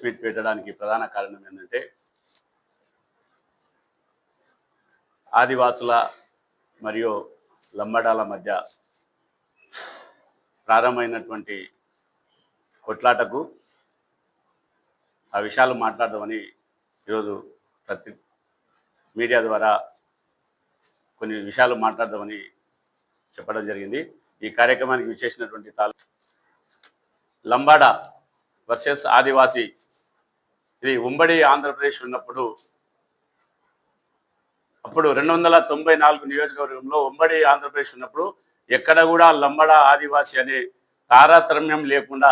Press meet పెట్టడానికి ప్రధాన కారణం ఏంటంటే ఆదివాసుల మరియు లంబడాల మధ్య ప్రారంభమైనటువంటి కొట్లాటకు ఆ విషయాలు మాట్లాడదామని ఈరోజు ప్రతి మీడియా ద్వారా కొన్ని విషయాలు మాట్లాడదామని చెప్పడం జరిగింది. ఈ కార్యక్రమానికి విచ్చేసినటువంటి తాలూ లంబాడ వర్సెస్ ఆదివాసీ ఇది ఉమ్మడి ఆంధ్రప్రదేశ్ ఉన్నప్పుడు అప్పుడు రెండు వందల తొంభై నాలుగు నియోజకవర్గంలో ఉమ్మడి ఆంధ్రప్రదేశ్ ఉన్నప్పుడు ఎక్కడ కూడా లంబడ ఆదివాసి అనే తారతమ్యం లేకుండా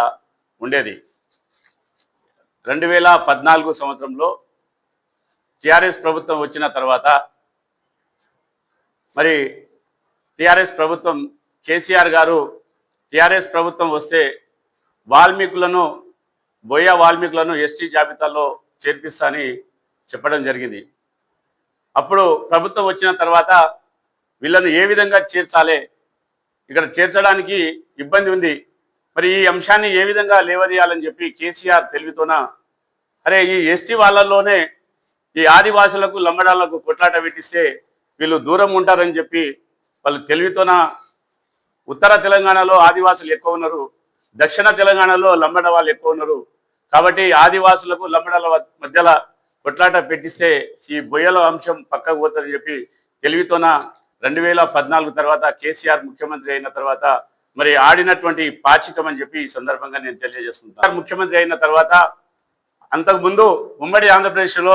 ఉండేది. రెండు వేల పద్నాలుగు సంవత్సరంలో టిఆర్ఎస్ ప్రభుత్వం వచ్చిన తర్వాత మరి టిఆర్ఎస్ ప్రభుత్వం కేసీఆర్ గారు టిఆర్ఎస్ ప్రభుత్వం వస్తే వాల్మీకులను బోయ వాల్మీకులను ఎస్టీ జాబితాలో చేర్పిస్తానని చెప్పడం జరిగింది. అప్పుడు ప్రభుత్వం వచ్చిన తర్వాత వీళ్ళను ఏ విధంగా చేర్చాలి ఇక్కడ చేర్చడానికి ఇబ్బంది ఉంది. మరి ఈ అంశాన్ని ఏ విధంగా లేవదీయాలని చెప్పి కేసీఆర్ తెలివితోన అరే ఈ ఎస్టీ వాళ్ళల్లోనే ఈ ఆదివాసులకు లంబడాలకు కొట్లాట పెట్టిస్తే వీళ్ళు దూరం ఉంటారని చెప్పి వాళ్ళు తెలివితోన ఉత్తర తెలంగాణలో ఆదివాసులు ఎక్కువ ఉన్నారు దక్షిణ తెలంగాణలో లంబడ వాళ్ళు ఎక్కువ ఉన్నారు. కాబట్టి ఆదివాసులకు లంబడల మధ్యలో కొట్లాట పెట్టిస్తే ఈ బొయ్యల అంశం పక్కకు పోతుందని చెప్పి తెలివితోన రెండు వేల పద్నాలుగు తర్వాత కేసీఆర్ ముఖ్యమంత్రి అయిన తర్వాత మరి ఆడినటువంటి పాచికం అని చెప్పి ఈ సందర్భంగా నేను తెలియజేసుకుంటాను. ముఖ్యమంత్రి అయిన తర్వాత అంతకుముందు ఉమ్మడి ఆంధ్రప్రదేశ్లో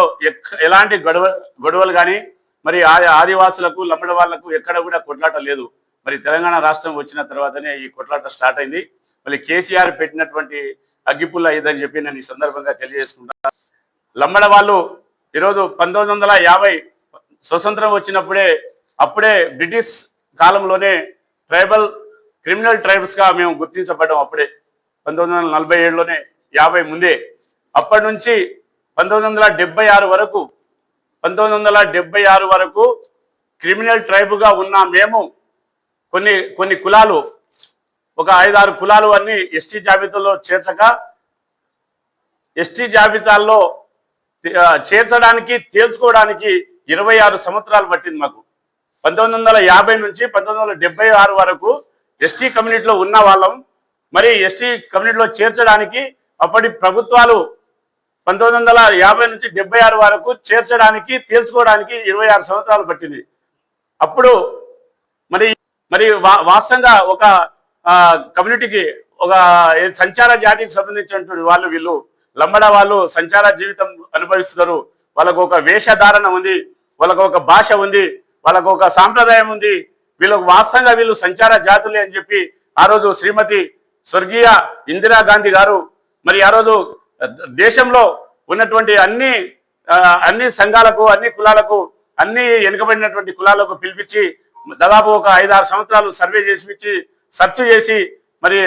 ఎలాంటి గొడవ గొడవలు కానీ మరి ఆదివాసులకు లంబడ వాళ్ళకు ఎక్కడ కూడా కొట్లాట లేదు. మరి తెలంగాణ రాష్ట్రం వచ్చిన తర్వాతనే ఈ కొట్లాట స్టార్ట్ అయింది. మళ్ళీ కేసీఆర్ పెట్టినటువంటి అగ్గిపుల్ల ఇదని చెప్పి నేను ఈ సందర్భంగా తెలియజేసుకుంటా. లంబడ వాళ్ళు ఈరోజు పంతొమ్మిది వందల యాభై స్వతంత్రం వచ్చినప్పుడే అప్పుడే బ్రిటిష్ కాలంలోనే ట్రైబల్ క్రిమినల్ ట్రైబ్స్గా మేము గుర్తించబడ్డాం అప్పుడే. పంతొమ్మిది వందల నలభై ఏడులోనే యాభై ముందే. అప్పటి నుంచి పంతొమ్మిది వందల డెబ్బై ఆరు వరకు పంతొమ్మిది వందల డెబ్బై ఆరు వరకు క్రిమినల్ ట్రైబ్గా ఉన్న మేము కొన్ని కొన్ని కులాలు ఒక ఐదారు కులాలు అన్ని ఎస్టీ జాబితాలో చేర్చక ఎస్టీ జాబితాల్లో చేర్చడానికి తేల్చుకోవడానికి ఇరవై ఆరు సంవత్సరాలు పట్టింది మాకు. పంతొమ్మిది వందల యాభై నుంచి పంతొమ్మిది వందల డెబ్బై ఆరు వరకు ఎస్టీ కమ్యూనిటీలో ఉన్న వాళ్ళం. మరి ఎస్టీ కమ్యూనిటీలో చేర్చడానికి అప్పటి ప్రభుత్వాలు పంతొమ్మిది వందల యాభై నుంచి డెబ్బై ఆరు వరకు చేర్చడానికి తేల్చుకోవడానికి ఇరవై ఆరు సంవత్సరాలు పట్టింది. అప్పుడు మరి మరి వా- వాస్తవంగా ఒక కమ్యూనిటీకి ఒక ఏ సంచార జాతికి సంబంధించినటువంటి వాళ్ళు వీళ్ళు లంబడ వాళ్ళు సంచార జీవితం అనుభవిస్తున్నారు. వాళ్ళకు ఒక వేషధారణ ఉంది వాళ్ళకు ఒక భాష ఉంది వాళ్ళకు ఒక సాంప్రదాయం ఉంది. వీళ్ళకు వాస్తవంగా వీళ్ళు సంచార జాతులే అని చెప్పి ఆ రోజు శ్రీమతి స్వర్గీయ ఇందిరాగాంధీ గారు మరి ఆ రోజు దేశంలో ఉన్నటువంటి అన్ని అన్ని సంఘాలకు అన్ని కులాలకు అన్ని వెనుకబడినటువంటి కులాలకు పిలిపించి దాదాపు ఒక ఐదారు సంవత్సరాలు సర్వే చేసి సర్చ్ చేసి మరి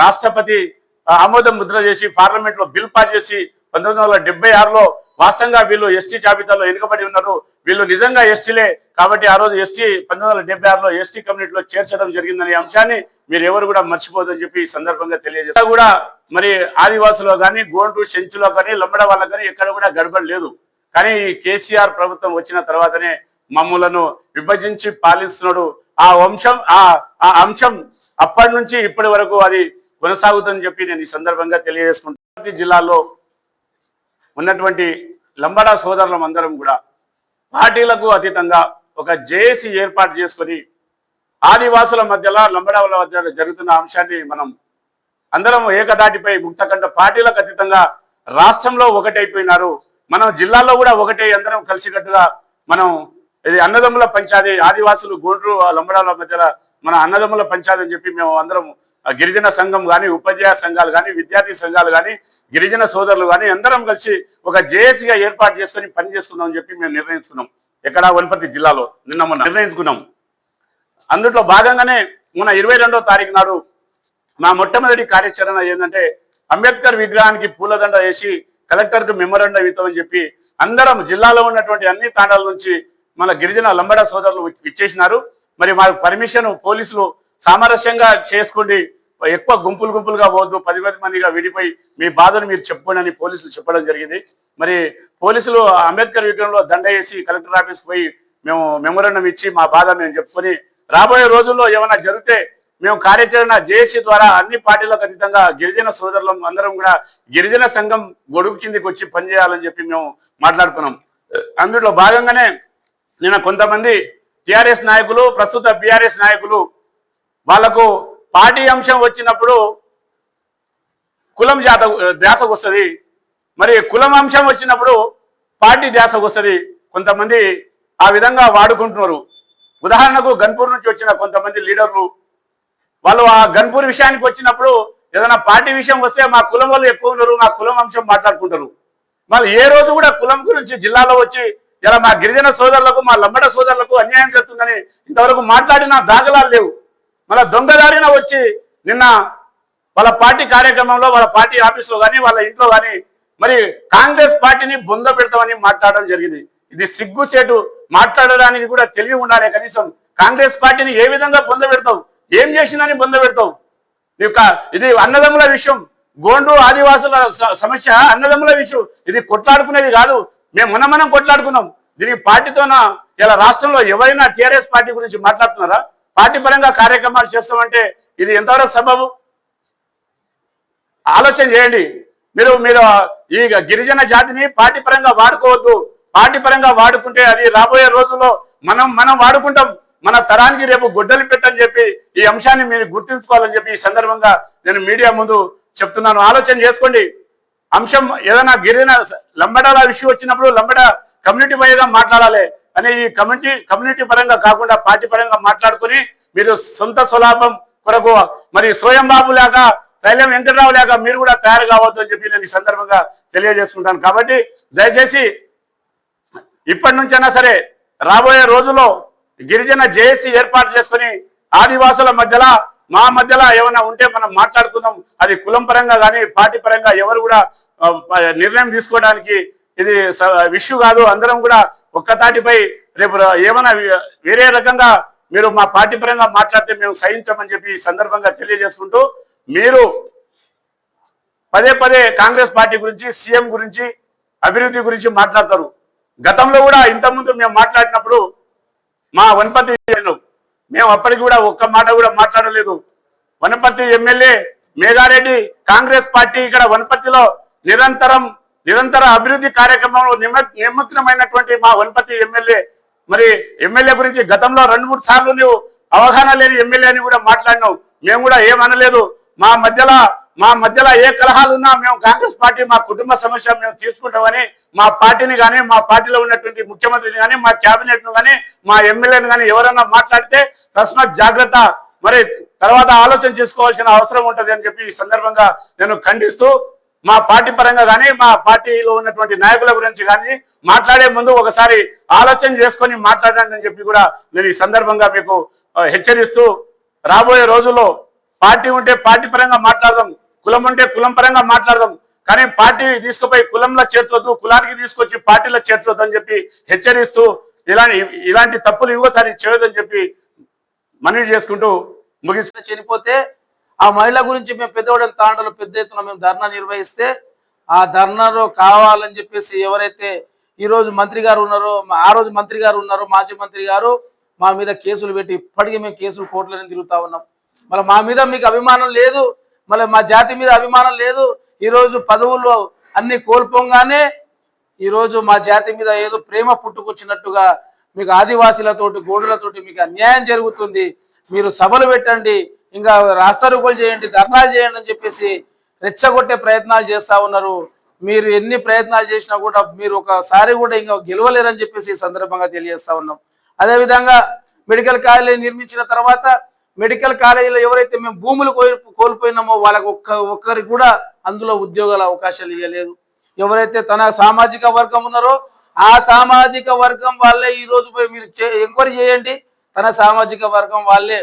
రాష్ట్రపతి ఆమోదం ముద్ర చేసి పార్లమెంట్లో బిల్ పాస్ చేసి పంతొమ్మిది వందల డెబ్బై ఆరులో వాస్తవంగా వీళ్ళు ఎస్టీ జాబితాలో వెనుకబడి ఉన్నారు. వీళ్ళు నిజంగా ఎస్టీలే. కాబట్టి ఆ రోజు ఎస్టీ పంతొమ్మిది వందల డెబ్బై ఆరులో ఎస్టీ కమ్యూనిటీలో చేర్చడం జరిగిందనే అంశాన్ని మీరు ఎవరు కూడా మర్చిపోదని చెప్పి ఈ సందర్భంగా తెలియజేస్తారు కూడా మరి ఆదివాసులో కానీ గోండు చెంచులో కానీ లంబడ వాళ్ళ కానీ ఎక్కడ కూడా గడబడి లేదు. కానీ ఈ కేసీఆర్ ప్రభుత్వం వచ్చిన తర్వాతనే మమ్ములను విభజించి పాలిస్తున్నాడు. ఆ వంశం ఆ అంశం అప్పటి నుంచి ఇప్పటి వరకు అది కొనసాగుతుందని చెప్పి నేను ఈ సందర్భంగా తెలియజేసుకుంటాను జిల్లాలో ఉన్నటువంటి లంబడా సోదరులం అందరం కూడా పార్టీలకు అతీతంగా ఒక జేఏసీ ఏర్పాటు చేసుకొని ఆదివాసుల మధ్యలో లంబడావుల మధ్య జరుగుతున్న అంశాన్ని మనం అందరం ఏకదాటిపై ముక్తకండ పార్టీలకు అతీతంగా రాష్ట్రంలో ఒకటైపోయినారు. మనం జిల్లాలో కూడా ఒకటే అందరం కలిసికట్టుగా మనం ఇది అన్నదమ్ముల పంచాది ఆదివాసులు గోండ్రు లంబడాల మధ్యలో మన అన్నదమ్ముల పంచాయతీ అని చెప్పి మేము అందరం గిరిజన సంఘం కానీ ఉపాధ్యాయ సంఘాలు కానీ విద్యార్థి సంఘాలు కానీ గిరిజన సోదరులు కానీ అందరం కలిసి ఒక జేఏసీగా ఏర్పాటు చేసుకొని పని చేసుకుందాం అని చెప్పి మేము నిర్ణయించుకున్నాం. ఎక్కడ వనపర్తి జిల్లాలో నిన్న మొన్న నిర్ణయించుకున్నాం. అందులో భాగంగానే మొన్న ఇరవై రెండో తారీఖు నాడు మా మొట్టమొదటి కార్యాచరణ ఏంటంటే అంబేద్కర్ విగ్రహానికి పూలదండ వేసి కలెక్టర్కు మెమోరండం ఇద్దామని చెప్పి అందరం జిల్లాలో ఉన్నటువంటి అన్ని తాండాల నుంచి మన గిరిజన లంబడ సోదరులు ఇచ్చేసినారు. మరి మాకు పర్మిషన్ పోలీసులు సామరస్యంగా చేసుకోండి. ఎక్కువ గుంపులు గుంపులుగా పోవద్దు. పది పది మందిగా విడిపోయి మీ బాధను మీరు చెప్పుకోండి అని పోలీసులు చెప్పడం జరిగింది. మరి పోలీసులు అంబేద్కర్ విగ్రహంలో దండ వేసి కలెక్టర్ ఆఫీస్కి పోయి మేము మెమోరండం ఇచ్చి మా బాధ మేము చెప్పుకొని రాబోయే రోజుల్లో ఏమైనా జరిగితే మేము కార్యాచరణ జేఏసీ ద్వారా అన్ని పార్టీలకు అతీతంగా గిరిజన సోదరులం అందరం కూడా గిరిజన సంఘం గొడుగు కిందికి వచ్చి పనిచేయాలని చెప్పి మేము మాట్లాడుకున్నాం. అందులో భాగంగానే నిన్న కొంతమంది టిఆర్ఎస్ నాయకులు ప్రస్తుత బీఆర్ఎస్ నాయకులు వాళ్ళకు పార్టీ అంశం వచ్చినప్పుడు కులం జాత ధ్యాసకు వస్తుంది. మరి కులం అంశం వచ్చినప్పుడు పార్టీ ధ్యాసకు వస్తుంది. కొంతమంది ఆ విధంగా వాడుకుంటున్నారు. ఉదాహరణకు గన్పూర్ నుంచి వచ్చిన కొంతమంది లీడర్లు వాళ్ళు ఆ గన్పూర్ విషయానికి వచ్చినప్పుడు ఏదైనా పార్టీ విషయం వస్తే మా కులం వాళ్ళు ఎక్కువ ఉన్నారు మా కులం అంశం మాట్లాడుకుంటారు. మళ్ళీ ఏ రోజు కూడా కులం గురించి జిల్లాలో వచ్చి ఇలా మా గిరిజన సోదరులకు మా లంబడ సోదరులకు అన్యాయం జరుగుతుందని ఇంతవరకు మాట్లాడిన దాఖలాలు లేవు. మళ్ళీ దొంగదారిన వచ్చి నిన్న వాళ్ళ పార్టీ కార్యక్రమంలో వాళ్ళ పార్టీ ఆఫీస్లో కానీ వాళ్ళ ఇంట్లో కానీ మరి కాంగ్రెస్ పార్టీని బొంద పెడతామని మాట్లాడడం జరిగింది. ఇది సిగ్గుసేటు. మాట్లాడడానికి కూడా తెలివి ఉండాలి కనీసం. కాంగ్రెస్ పార్టీని ఏ విధంగా బొంద పెడతావు? ఏం చేసిందని బొంద పెడతావు? యొక్క ఇది అన్నదమ్ముల విషయం. గోండు ఆదివాసుల సమస్య అన్నదమ్ముల విషయం. ఇది కొట్లాడుకునేది కాదు. మేము మనం మనం కొట్లాడుకున్నాం. దీనికి పార్టీతోన ఇలా రాష్ట్రంలో ఎవరైనా టీఆర్ఎస్ పార్టీ గురించి మాట్లాడుతున్నారా? పార్టీ పరంగా కార్యక్రమాలు చేస్తామంటే ఇది ఎంతవరకు సబబు ఆలోచన చేయండి. మీరు మీరు ఈ గిరిజన జాతిని పార్టీ పరంగా వాడుకోవద్దు. పార్టీ పరంగా వాడుకుంటే అది రాబోయే రోజుల్లో మనం మనం వాడుకుంటాం. మన తరానికి రేపు గుడ్డలు పెట్టని చెప్పి ఈ అంశాన్ని మీరు గుర్తుంచుకోవాలని చెప్పి ఈ సందర్భంగా నేను మీడియా ముందు చెప్తున్నాను. ఆలోచన చేసుకోండి. అంశం ఏదైనా గిరిజన లంబడాల విషయం వచ్చినప్పుడు లంబడ కమ్యూనిటీ పరంగా మాట్లాడాలి అని ఈ కమ్యూనిటీ కమ్యూనిటీ పరంగా కాకుండా పార్టీ పరంగా మాట్లాడుకుని మీరు సొంత స్వలాభం కొరకు మరి స్వయం బాబు లేక తైలం వెంకటరావు లేక మీరు కూడా తయారు కావద్దు అని చెప్పి నేను ఈ సందర్భంగా తెలియజేసుకుంటాను. కాబట్టి దయచేసి ఇప్పటి నుంచైనా సరే రాబోయే రోజుల్లో గిరిజన జేఏసీ ఏర్పాటు చేసుకొని ఆదివాసుల మధ్యలో మా మధ్యలో ఏమైనా ఉంటే మనం మాట్లాడుకుందాం. అది కులం పరంగా కానీ పార్టీ పరంగా ఎవరు కూడా నిర్ణయం తీసుకోవడానికి ఇది విషయం కాదు. అందరం కూడా ఒక్కతాటిపై రేపు ఏమైనా వేరే రకంగా మీరు మా పార్టీ పరంగా మాట్లాడితే మేము సహించమని చెప్పి ఈ సందర్భంగా తెలియజేసుకుంటూ మీరు పదే పదే కాంగ్రెస్ పార్టీ గురించి సీఎం గురించి అభివృద్ధి గురించి మాట్లాడతారు. గతంలో కూడా ఇంతకుముందు మేము మాట్లాడినప్పుడు మా వనపర్తి మేము అప్పటికి కూడా ఒక్క మాట కూడా మాట్లాడలేదు. వనపర్తి ఎమ్మెల్యే మేఘారెడ్డి కాంగ్రెస్ పార్టీ ఇక్కడ వనపర్తిలో నిరంతరం నిరంతర అభివృద్ధి కార్యక్రమంలో నిమ- నిమగ్నమైనటువంటి మా వనపతి ఎమ్మెల్యే మరి ఎమ్మెల్యే గురించి గతంలో రెండు మూడు సార్లు నువ్వు అవగాహన లేని ఎమ్మెల్యే అని కూడా మాట్లాడినావు. మేము కూడా ఏమనలేదు. మా మధ్యలో మా మధ్యలో ఏ కలహాలు ఉన్నా మేము కాంగ్రెస్ పార్టీ మా కుటుంబ సమస్య మేము తీసుకుంటామని మా పార్టీని కానీ మా పార్టీలో ఉన్నటువంటి ముఖ్యమంత్రిని కానీ మా కేబినెట్ను కానీ మా ఎమ్మెల్యేని కానీ ఎవరన్నా మాట్లాడితే తస్మత్ జాగ్రత్త. మరి తర్వాత ఆలోచన చేసుకోవాల్సిన అవసరం ఉంటది అని చెప్పి ఈ సందర్భంగా నేను ఖండిస్తూ మా పార్టీ పరంగా కానీ మా పార్టీలో ఉన్నటువంటి నాయకుల గురించి కానీ మాట్లాడే ముందు ఒకసారి ఆలోచన చేసుకొని మాట్లాడండి అని చెప్పి కూడా నేను ఈ సందర్భంగా మీకు హెచ్చరిస్తూ రాబోయే రోజుల్లో పార్టీ ఉంటే పార్టీ పరంగా మాట్లాడదాం కులం ఉంటే కులం పరంగా మాట్లాడదాం కానీ పార్టీ తీసుకుపోయి కులంలో చేర్చొద్దు కులానికి తీసుకొచ్చి పార్టీలో చేర్చొద్దు అని చెప్పి హెచ్చరిస్తూ ఇలాంటి ఇలాంటి తప్పులు ఇంకోసారి చేయొద్దని చెప్పి మనవి చేసుకుంటూ ముగిస్తూ చనిపోతే ఆ మహిళ గురించి మేము పెద్దవాడిన తాండలో పెద్ద ఎత్తున మేము ధర్నా నిర్వహిస్తే ఆ ధర్నాలో కావాలని చెప్పేసి ఎవరైతే ఈ రోజు మంత్రి గారు ఉన్నారో మా- ఆ రోజు మంత్రి గారు ఉన్నారో మాజీ మంత్రి గారు మా మీద కేసులు పెట్టి ఇప్పటికీ మేము కేసులు కోర్టులని తిరుగుతా ఉన్నాం. మళ్ళీ మా మీద మీకు అభిమానం లేదు మళ్ళీ మా జాతి మీద అభిమానం లేదు. ఈరోజు పదవులు అన్ని కోల్పోగానే ఈరోజు మా జాతి మీద ఏదో ప్రేమ పుట్టుకొచ్చినట్టుగా మీకు ఆదివాసీలతోటి గోడులతోటి మీకు అన్యాయం జరుగుతుంది. మీరు సభలు పెట్టండి ఇంకా రాస్తారోకోలు చేయండి ధర్నాలు చేయండి అని చెప్పేసి రెచ్చగొట్టే ప్రయత్నాలు చేస్తా ఉన్నారు. మీరు ఎన్ని ప్రయత్నాలు చేసినా కూడా మీరు ఒకసారి కూడా ఇంకా గెలవలేరని చెప్పేసి ఈ సందర్భంగా తెలియజేస్తా ఉన్నాం. అదేవిధంగా మెడికల్ కాలేజీ నిర్మించిన తర్వాత మెడికల్ కాలేజీలో ఎవరైతే మేము భూములు కోల్పోయినామో వాళ్ళకి ఒక్క ఒక్కరికి కూడా అందులో ఉద్యోగాల అవకాశాలు ఇవ్వలేదు. ఎవరైతే తన సామాజిక వర్గం ఉన్నారో ఆ సామాజిక వర్గం వాళ్ళే ఈ రోజు పోయి మీరు ఎంక్వైరీ చేయండి. తన సామాజిక వర్గం వాళ్ళే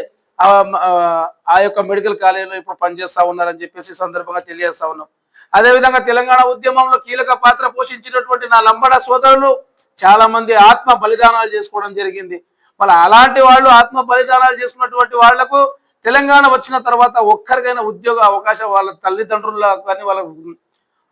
ఆ యొక్క మెడికల్ కాలేజీలో ఇప్పుడు పనిచేస్తా ఉన్నారని చెప్పేసి సందర్భంగా తెలియజేస్తా ఉన్నాం. అదేవిధంగా తెలంగాణ ఉద్యమంలో కీలక పాత్ర పోషించినటువంటి నా లంబడ సోదరులు చాలా మంది ఆత్మ బలిదానాలు చేసుకోవడం జరిగింది. మళ్ళీ అలాంటి వాళ్ళు ఆత్మ బలిదానాలు చేసుకున్నటువంటి వాళ్ళకు తెలంగాణ వచ్చిన తర్వాత ఒక్కరికైనా ఉద్యోగ అవకాశం వాళ్ళ తల్లిదండ్రుల కానీ వాళ్ళ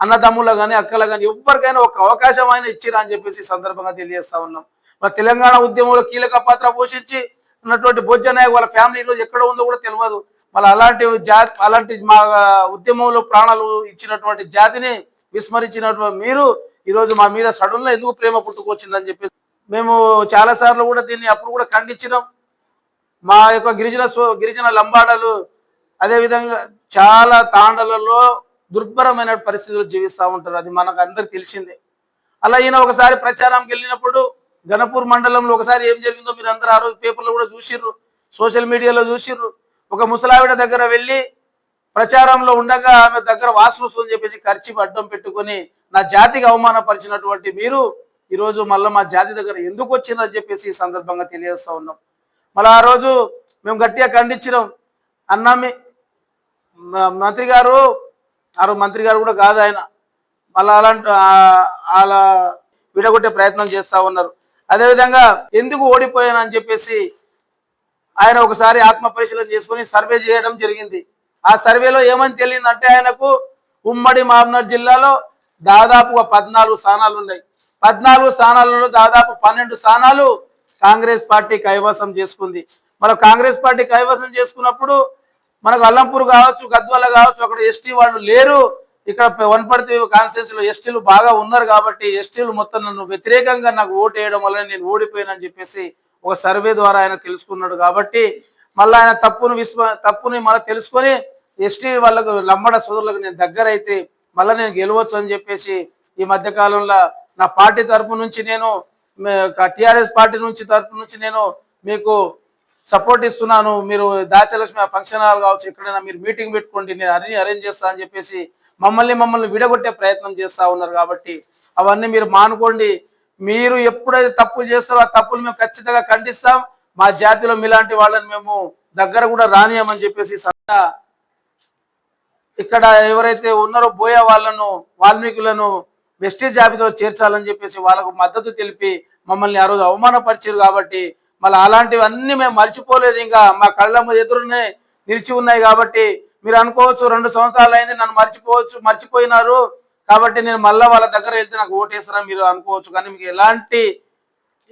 అన్నదమ్ముల కానీ అక్కల కానీ ఎవరికైనా ఒక అవకాశం అయినా ఇచ్చిరా అని చెప్పేసి సందర్భంగా తెలియజేస్తా ఉన్నాం. మరి తెలంగాణ ఉద్యమంలో కీలక పాత్ర పోషించి ఉన్నటువంటి భోజన వాళ్ళ ఫ్యామిలీ ఈరోజు ఎక్కడ ఉందో కూడా తెలియదు మళ్ళీ అలాంటి జాతి అలాంటి మా ఉద్యమంలో ప్రాణాలు ఇచ్చినటువంటి జాతిని విస్మరించినటువంటి మీరు ఈరోజు మా మీద సడన్లో ఎందుకు ప్రేమ పుట్టుకొచ్చిందని చెప్పి మేము చాలా సార్లు కూడా దీన్ని అప్పుడు కూడా ఖండించినాం. మా యొక్క గిరిజన సో- గిరిజన లంబాడలు అదేవిధంగా చాలా తాండలలో దుర్భరమైన పరిస్థితులు జీవిస్తూ ఉంటారు. అది మనకు అందరికి తెలిసిందే. అలా ఈయన ఒకసారి ప్రచారంకి వెళ్ళినప్పుడు గణపూర్ మండలంలో ఒకసారి ఏం జరిగిందో మీరు అందరూ ఆ రోజు పేపర్లో కూడా చూసిర్రు సోషల్ మీడియాలో చూసిర్రు. ఒక ముసలావిడ దగ్గర వెళ్ళి ప్రచారంలో ఉండగా ఆమె దగ్గర వాసన వస్తుందని చెప్పేసి ఖర్చు అడ్డం పెట్టుకొని నా జాతికి అవమానపరిచినటువంటి మీరు ఈరోజు మళ్ళీ మా జాతి దగ్గర ఎందుకు వచ్చిందని చెప్పేసి ఈ సందర్భంగా తెలియజేస్తూ ఉన్నాం. మళ్ళీ ఆ రోజు మేము గట్టిగా ఖండించినాం. అన్నా మంత్రి గారు ఆ రోజు మంత్రి గారు కూడా కాదు ఆయన. మళ్ళీ అలాంటి అలా విడగొట్టే ప్రయత్నం చేస్తూ ఉన్నారు. అదేవిధంగా ఎందుకు ఓడిపోయానని చెప్పేసి ఆయన ఒకసారి ఆత్మ పరిశీలన చేసుకొని సర్వే చేయడం జరిగింది. ఆ సర్వేలో ఏమని తెలియదంటే ఆయనకు ఉమ్మడి మామ్నార్ జిల్లాలో దాదాపుగా పద్నాలుగు స్థానాలు ఉన్నాయి. పద్నాలుగు స్థానాలలో దాదాపు పన్నెండు స్థానాలు కాంగ్రెస్ పార్టీ కైవసం చేసుకుంది. మరి కాంగ్రెస్ పార్టీ కైవసం చేసుకున్నప్పుడు మనకు అల్లంపూర్ కావచ్చు గద్వాల కావచ్చు అక్కడ ఎస్టీ వాళ్ళు లేరు. ఇక్కడ వనపర్తి కాన్స్టిట్యూన్సీ ఎస్టీలు బాగా ఉన్నారు కాబట్టి ఎస్టీలు మొత్తం నన్ను వ్యతిరేకంగా నాకు ఓటు వేయడం వల్ల నేను ఓడిపోయానని చెప్పేసి ఒక సర్వే ద్వారా ఆయన తెలుసుకున్నాడు కాబట్టి మళ్ళీ ఆయన తప్పును విశ్వ తప్పుని మళ్ళీ తెలుసుకొని ఎస్టీ వాళ్ళకు లంబడ సోదరులకు నేను దగ్గర అయితే మళ్ళీ నేను గెలవచ్చు అని చెప్పేసి ఈ మధ్యకాలంలో నా పార్టీ తరపు నుంచి నేను టిఆర్ఎస్ పార్టీ నుంచి తరపు నుంచి నేను మీకు సపోర్ట్ ఇస్తున్నాను. మీరు దాచలక్ష్మి ఫంక్షన్ హాల్ కావచ్చు ఎక్కడైనా మీరు మీటింగ్ పెట్టుకోండి నేను అన్ని అరేంజ్ చేస్తాను అని చెప్పేసి మమ్మల్ని మమ్మల్ని విడగొట్టే ప్రయత్నం చేస్తా ఉన్నారు కాబట్టి అవన్నీ మీరు మానుకోండి. మీరు ఎప్పుడైతే తప్పులు చేస్తారో ఆ తప్పులు మేము ఖచ్చితంగా ఖండిస్తాం. మా జాతిలో మీలాంటి వాళ్ళని మేము దగ్గర కూడా రానియమని చెప్పేసి సత్తా ఇక్కడ ఎవరైతే ఉన్నారో బోయా వాళ్ళను వాల్మీకులను వెస్టీ జాబితాలో చేర్చాలని చెప్పేసి వాళ్ళకు మద్దతు తెలిపి మమ్మల్ని ఆ రోజు అవమానపరిచారు కాబట్టి మళ్ళీ అలాంటివన్నీ మేము మర్చిపోలేదు. ఇంకా మా కళ్ళ ఎదురునే నిలిచి ఉన్నాయి కాబట్టి మీరు అనుకోవచ్చు రెండు సంవత్సరాలు అయింది నన్ను మర్చిపోవచ్చు మర్చిపోయినారు. కాబట్టి నేను మళ్ళీ వాళ్ళ దగ్గర వెళ్తే నాకు ఓటేస్తారా మీరు అనుకోవచ్చు. కానీ మీకు ఎలాంటి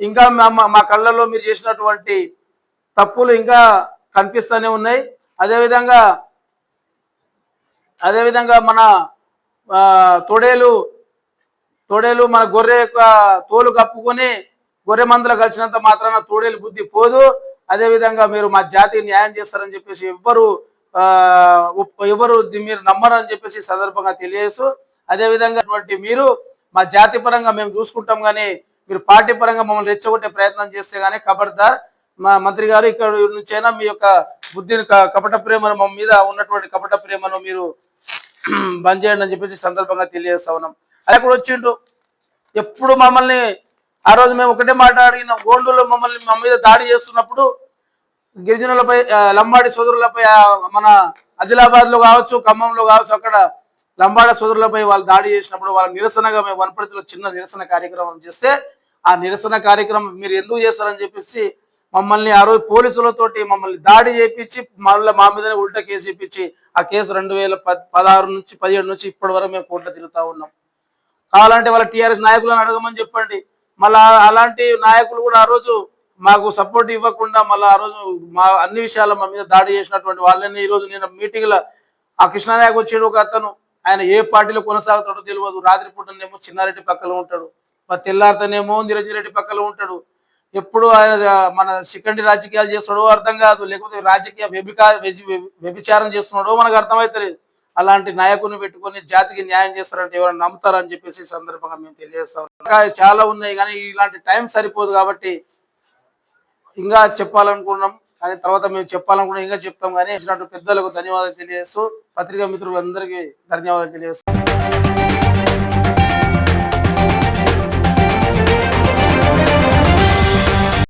ఇంకా మా- మా- కళ్ళల్లో మీరు చేసినటువంటి తప్పులు ఇంకా కనిపిస్తూనే ఉన్నాయి. అదేవిధంగా అదేవిధంగా మన తొడేలు తొడేలు మన గొర్రె యొక్క తోలు కప్పుకొని గొర్రె మందులు కలిసినంత మాత్రాన తోడేలు బుద్ధి పోదు. అదేవిధంగా మీరు మా జాతికి న్యాయం చేస్తారని చెప్పేసి ఎవ్వరు ఎవరు మీరు మీరు నమ్మరని చెప్పేసి సందర్భంగా తెలియజేస్తూ అదే విధంగా అటువంటి మీరు మా జాతి పరంగా మేము చూసుకుంటాం కానీ మీరు పార్టీ పరంగా మమ్మల్ని రెచ్చగొట్టే ప్రయత్నం చేస్తే గానీ ఖబర్దార్ మా మంత్రి గారు ఇక్కడ నుంచైనా మీ యొక్క బుద్ధిని కపట ప్రేమను మా మీద ఉన్నటువంటి కపట ప్రేమను మీరు బంద్ చేయండి అని చెప్పేసి సందర్భంగా తెలియజేస్తా ఉన్నాం. అదే కూడా వచ్చిండు. ఎప్పుడు మమ్మల్ని ఆ రోజు మేము ఒకటే మాట అడిగినాం గోండులో మమ్మల్ని మా మీద దాడి చేస్తున్నప్పుడు గిరిజనులపై లంబాడి సోదరులపై మన ఆదిలాబాద్లో కావచ్చు ఖమ్మంలో కావచ్చు అక్కడ లంబాడ సోదరులపై వాళ్ళు దాడి చేసినప్పుడు వాళ్ళ నిరసనగా మేము వనపర్తిలో చిన్న నిరసన కార్యక్రమం చేస్తే ఆ నిరసన కార్యక్రమం మీరు ఎందుకు చేస్తారని చెప్పేసి మమ్మల్ని ఆ రోజు పోలీసులతోటి మమ్మల్ని దాడి చేయించి మళ్ళీ మా మీదనే ఉల్టా కేసు చేయించి ఆ కేసు రెండు వేల పదహారు నుంచి పదిహేడు నుంచి ఇప్పటి వరకు మేము కోర్టులో తిరుగుతా ఉన్నాం. కావాలంటే వాళ్ళ టీఆర్ఎస్ నాయకులను అడగమని చెప్పండి. మళ్ళీ అలాంటి నాయకులు కూడా ఆ రోజు మాకు సపోర్ట్ ఇవ్వకుండా మళ్ళీ ఆ రోజు మా అన్ని విషయాల మా మీద దాడి చేసినటువంటి వాళ్ళని ఈ రోజు నేను మీటింగ్లో ఆ కృష్ణానాయక్ వచ్చాడు ఒక అతను. ఆయన ఏ పార్టీలో కొనసాగుతాడో తెలియదు. రాత్రిపూటనేమో చిన్నారెడ్డి పక్కలో ఉంటాడు. మరి తెల్లారితనేమో నిరంజన్ రెడ్డి పక్కలో ఉంటాడు. ఎప్పుడు ఆయన మన సికండి రాజకీయాలు చేస్తాడో అర్థం కాదు. లేకపోతే రాజకీయ వ్యభికా వ్యభిచారం చేస్తున్నాడో మనకు అర్థమైతలేదు. అలాంటి నాయకుని పెట్టుకొని జాతికి న్యాయం చేస్తారంటే ఎవరైనా నమ్ముతారని చెప్పేసి సందర్భంగా మేము తెలియజేస్తాం చాలా ఉన్నాయి కానీ ఇలాంటి టైం సరిపోదు కాబట్టి ఇంకా చెప్పాలనుకున్నాం కానీ తర్వాత మేము చెప్పాలనుకున్నాం ఇంకా చెప్తాం కానీ ఇచ్చినట్టు పెద్దలకు ధన్యవాదాలు తెలియజేస్తూ పత్రికా మిత్రులందరికీ ధన్యవాదాలు తెలియజేస్తాం